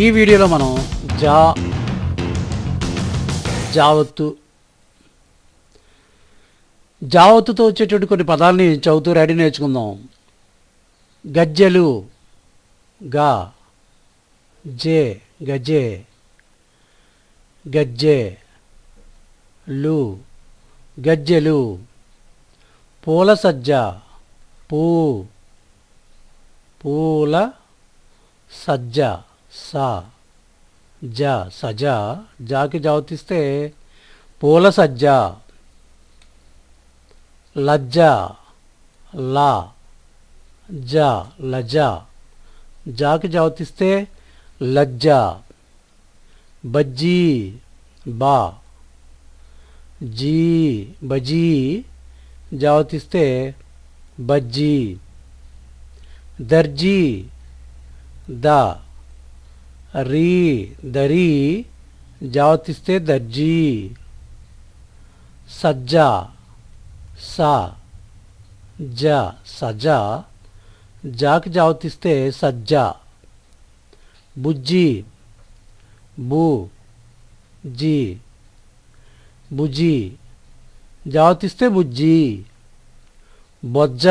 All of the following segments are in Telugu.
ఈ వీడియోలో మనం జా జావత్తు జావత్తుతో వచ్చేటువంటి కొన్ని పదాలని చదువుతూ రెడీ నేర్చుకుందాం. గజ్జెలు గా జే గజ్జే గజ్జె లు గజ్జెలు పూల సజ్జ పూ పూల సజ్జ సా జ సజ జాకి జావతిస్తే పూల సజ్జ లజ్జ లా జ లజ జాకి జావతిస్తే లజ్జ బజ్జీ బా జీ బజీ జావతిస్తే బజ్జీ దర్జీ ద రీ దరీ జావతిస్తే దర్జీ సజ్జా సా జ సజా జాకి జావతిస్తే సజ్జా బుజ్జి బు జీ బుజ్జి జావతిస్తే బుజ్జి బొజ్జ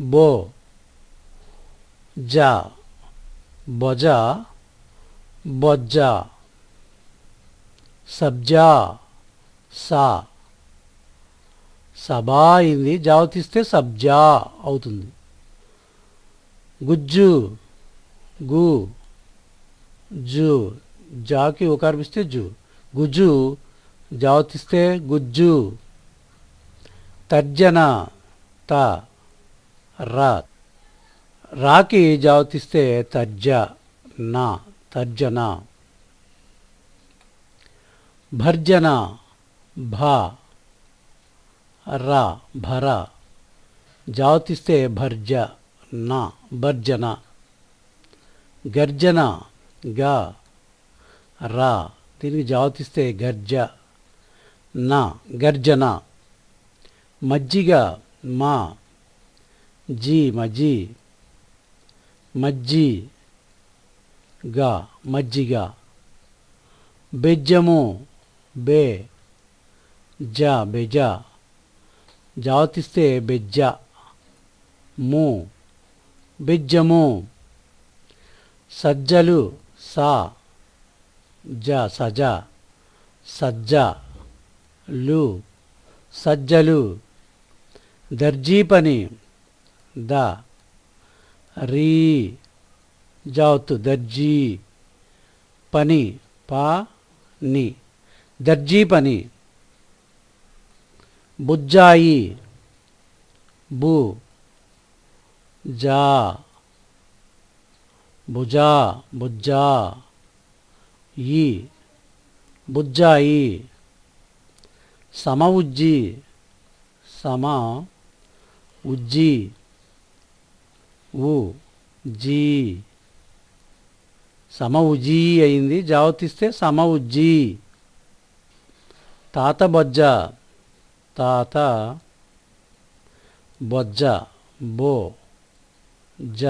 బో జ బొజ బొజ్జ సబ్జా సా. సబా అయింది. జావతిస్తే సబ్జా అవుతుంది. గుజ్జు గు. జు. జాకి ఉకార్పిస్తే జు. గుజ్జు జావతిస్తే గుజ్జు. తర్జన త. రా. రాకి జావతిస్తే తర్జ నా తర్జన భర్జన భా రా భర. జావతిస్తే భర్జ నా భర్జన గర్జన గా రా. దీనికి జావతిస్తే గర్జ నా గర్జన మజ్జిగ మా జీ మజీ. మజ్జిగా మజ్జిగ బెజ్జము బే జ బెజ. జాతిస్తే బెజ్జ. ము బెజ్జము. సజ్జలు సా జ సజ. సజ్జ లు సజ్జలు. దర్జీ పని ద. రీ జావత్తు దర్జీ పని పా ని. దర్జీ పని. బుజ్జాయి బు జా. భుజా బుజ్జా ఈ. బుజ్జాయి సమ ఉజ్జి సమ ఉజ్జి ఉ జీ సమ ఉజీ అయింది. జావతిస్తే సమ ఉజ్జీ తాత బొజ్జ. తాత బొజ్జ. బో. జ.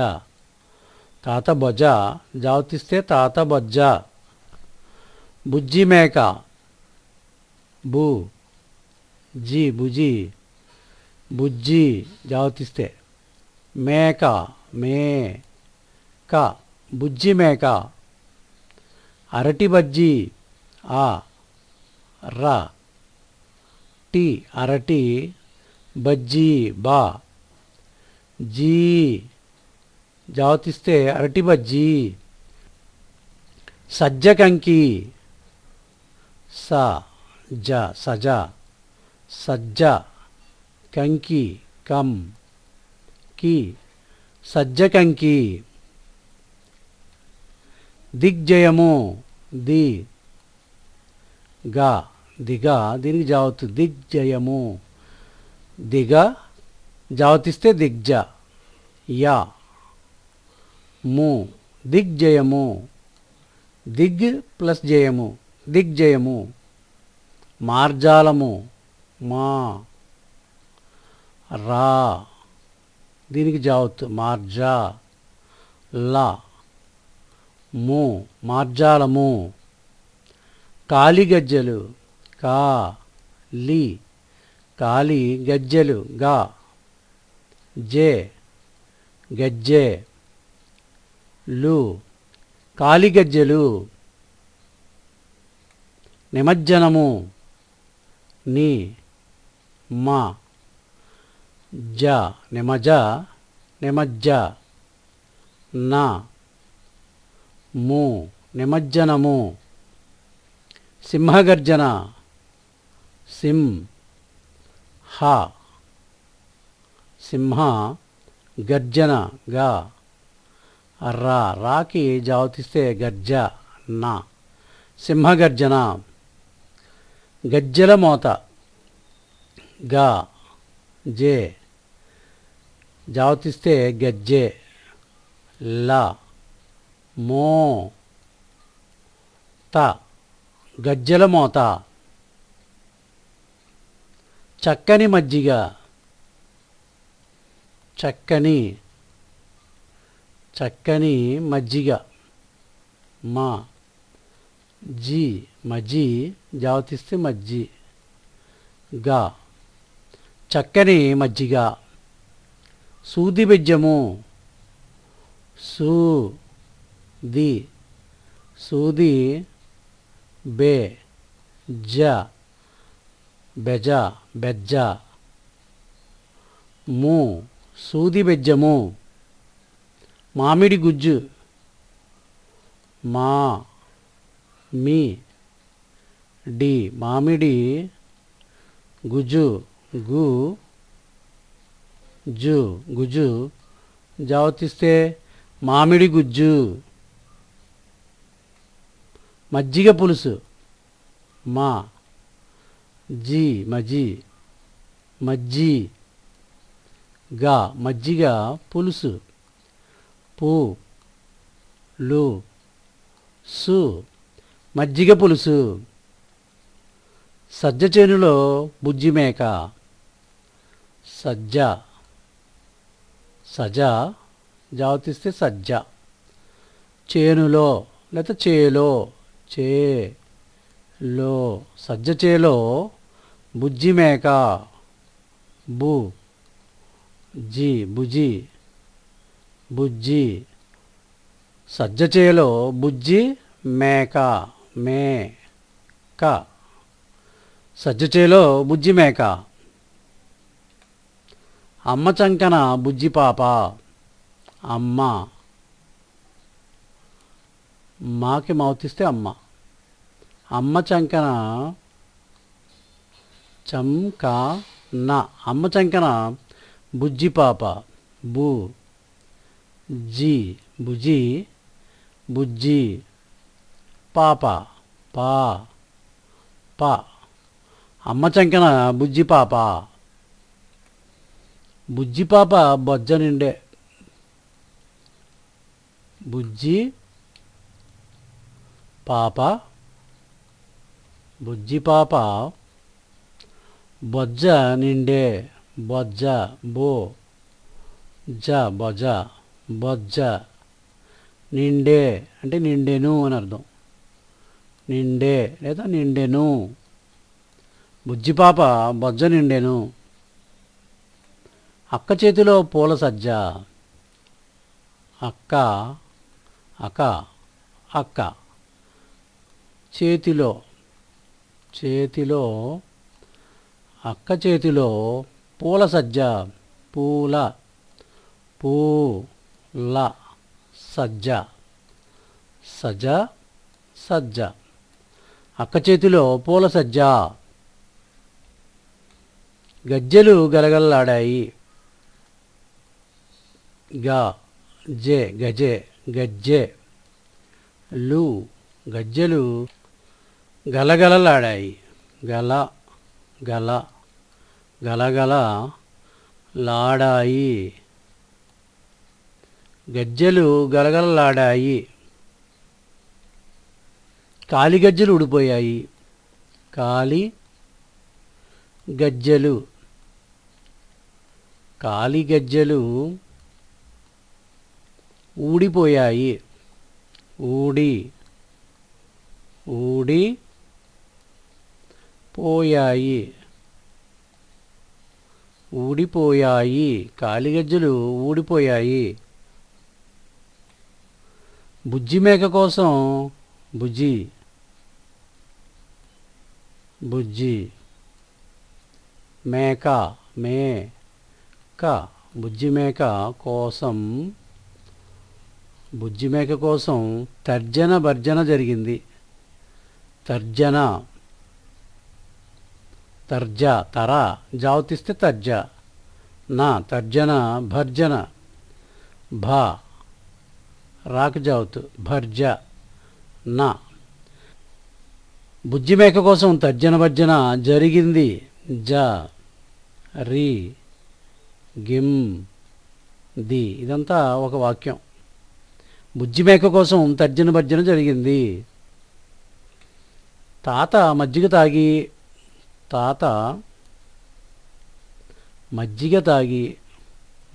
తాత బొజ జావతిస్తే తాత బొజ్జ. బుజ్జి మేక. బు. జీ బుజి. బుజ్జి జావతిస్తే. మేక మే క బుజ్జి మేక అరటి బజ్జి ఆ ర టి అరటి బజ్జీ బా జీ జావతిస్తే అరటి బజ్జీ సజ్జ కంకి స జ సజ సజ్జ కంకి కం కి సజ్జకంకి దిగ్జయము ది గా దిగా దీనికి జావత్తు దిగ్జయము. దిగ జావతిస్తే దిగ్జ యా ము దిగ్జయము. దిగ్ ప్లస్ జయము దిగ్జయము. మార్జాలము మా రా. దీనికి జావత్ మార్జా లా ము మార్జాలము కాలిగజ్జెలు కా లి కాలి గజ్జలు గా జే గజ్జె లు కాలి గజ్జెలు నిమజ్జనము ని మా జ నిమజ నిమజ్జ. నా ము నిమజ్జనము. సింహగర్జన సిం హ సింహ గర్జన గా. రా రాకి జావతిస్తే గర్జ నా. సింహగర్జన గజ్జల మోత గా జే. జావతిస్తే గజ్జె ల మో త గజ్జల మోత. చక్కని మజ్జిగ. చక్కని చక్కని మజ్జిగ. మా జీ మజ్జి జావతిస్తే మజ్జి. గా చక్కని మజ్జిగ. సూది బెజ్జము సూ ది సూది బే జ బెజ బెజ్జ. ము సూది బెజ్జము మామిడి గుజ్జు. మా మీ డి మామిడి గుజు గు జు గుజు. జావతిస్తే మామిడి గుజ్జు. మజ్జిగ పులుసు. మా. జీ మజి. మజ్జి. గా మజ్జిగ పులుసు. పూ. లు. సు. మజ్జిగ పులుసు. సజ్జ చేనులో బుజ్జి మేక సజ్జ. సజ జావతిస్తే సజ్జ. చేనులో లేకపోతే చేలో చే లో. సజ్జ చేలో బుజ్జి మేక బు జి బుజి బుజ్జి. సజ్జ చేలో బుజ్జి మేక మే క. సజ్జ చేలో బుజ్జి మేక. అమ్మ చంకన బుజ్జి పాప. అమ్మ. మాకి మౌతిస్తే అమ్మ. అమ్మ చంకన చంక నా అమ్మ చంకన బుజ్జి పాప. బు. జి. బుజి. బుజ్జి పాప. పా. పా. అమ్మ చంకన బుజ్జి పాప. బుజ్జి పాప బొజ్జ నిండే బుజ్జి పాప బుజ్జి పాప బొజ్జ నిండే. బొజ్జ బో జ బొజ బొజ్జ నిండే. అంటే నిండెను అని అర్థం. నిండే లేదా నిండెను. బుజ్జి పాప బొజ్జ నిండెను. అక్క చేతిలో పూల సజ్జ. అక్క అక్క అక్క. చేతిలో చేతిలో అక్క చేతిలో పూల సజ్జ. పూల పూల సజ్జ. సజ్జ సజ్జ. అక్క చేతిలో పూల సజ్జ. గజ్జెలు గలగల్లాడాయి. గా జే గజే గజ్జె. లు గజ్జెలు గలగలలాడాయి. గల గల గలగల లాడాయి. గజ్జెలు గలగలలాడాయి. కాలి గజ్జెలు ఊడిపోయాయి. కాలి గజ్జెలు. కాలి గజ్జెలు ఊడిపోయాయి. ఊడి ఊడి పోయాయి. ఊడిపోయాయి. కాలిగజ్జలు ఊడిపోయాయి. బుజ్జి మేక కోసం బుజ్జి బుజ్జి మేక మే క బుజ్జి మేక కోసం బుజ్జి మేక కోసం తర్జన భర్జన జరిగింది. తర్జన తర్జ తర జావతిస్తే తర్జ. నా తర్జన భర్జన. భా రాక జావతు భర్జ. నా బుజ్జి మేక కోసం తర్జన భర్జన జరిగింది. జ రి గిమ్ ది. ఇదంతా ఒక వాక్యం. బుజ్జి మేక కోసం తర్జన భర్జన జరిగింది. తాత మజ్జిగ తాగి తాత మజ్జిగ తాగి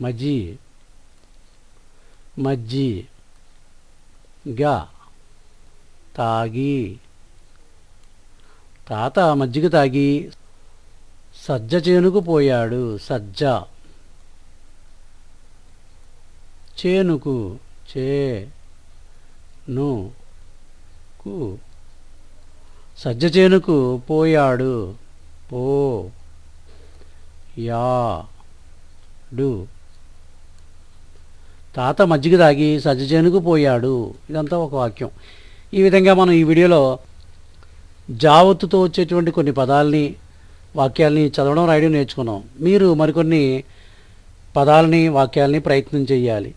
మజ్జి మజ్జి గా తాగి తాత మజ్జిగ తాగి సజ్జ చేనుకు పోయాడు సజ్జ చేనుకు చే ను కు సజ్జ చేనుకు పోయాడు. పో. యా. డు. తాత మజ్జిగ తాగి సజ్జచేనుకు పోయాడు. ఇదంతా ఒక వాక్యం. ఈ విధంగా మనం ఈ వీడియోలో జావత్తుతో వచ్చేటువంటి కొన్ని పదాలని వాక్యాల్ని చదవడం రాయడం నేర్చుకున్నాం. మీరు మరికొన్ని పదాలని వాక్యాలని ప్రయత్నం చేయాలి.